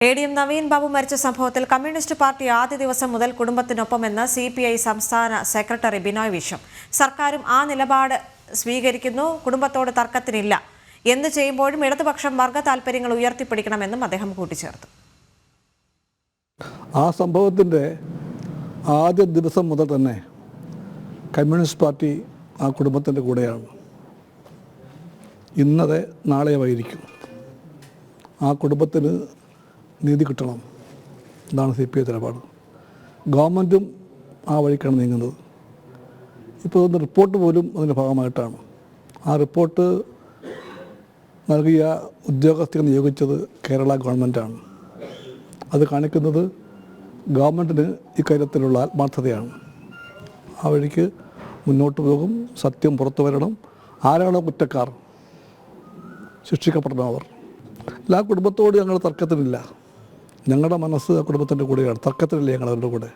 A D M Naveen Babu മരിച്ച സംഭവത്തിൽ communist party ആദ്യ ദിവസം മുതൽ കുടുംബത്തിനൊപ്പമെന്ന് സി പി ഐ സംസ്ഥാന സെക്രട്ടറി ബിനോയ് വിശ്വം. സർക്കാരും ആ നിലപാട് സ്വീകരിക്കുന്നു കുടുംബത്തോട് തർക്കത്തിനില്ല. എന്ന് ചെയ്യുമ്പോഴും ഇടതുപക്ഷം വർഗ താല്പര്യങ്ങൾ ഉയർത്തിപ്പിടിക്കണമെന്നും അദ്ദേഹം കൂട്ടിച്ചേർത്തു. ആ സംഭവത്തിന്റെ ആദ്യ ദിവസം മുതൽ തന്നെ കമ്മ്യൂണിസ്റ്റ് പാർട്ടി ആ കുടുംബത്തിന്റെ കൂടെയാണ്. ഇന്നതെ നാളെയുമായിരിക്കും. ആ കുടുംബത്തിന് നീതി കിട്ടണം. എന്നാണ് സി പി ഐ നിലപാട്. ഗവൺമെന്റും ആ വഴിക്കാണ് നീങ്ങുന്നത്. ഇപ്പോൾ ഒന്ന് റിപ്പോർട്ട് പോലും അതിന്റെ ഭാഗമായിട്ടാണ്. ആ റിപ്പോർട്ട് നൽകിയ ഉദ്യോഗസ്ഥരെ നിയോഗിച്ചത് കേരള ഗവൺമെന്റാണ് അത് കാണിക്കുന്നത് ഗവൺമെന്റിന് ഇക്കാര്യത്തിലുള്ള ആത്മാർത്ഥതയാണ്. ആ വഴിക്ക് മുന്നോട്ട് പോകും സത്യം പുറത്തു വരണം. ആരാണോ കുറ്റക്കാർ? ശിക്ഷിക്കപ്പെടണം അവർ. എല്ലാ കുടുംബത്തോട് ഞങ്ങൾ തർക്കത്തിനില്ല. ഞങ്ങളുടെ മനസ്സ് കുടുംബത്തിന്റെ കൂടെയാണ് തർക്കത്തിലല്ലേ ഞങ്ങൾ അവരുടെ കൂടെ.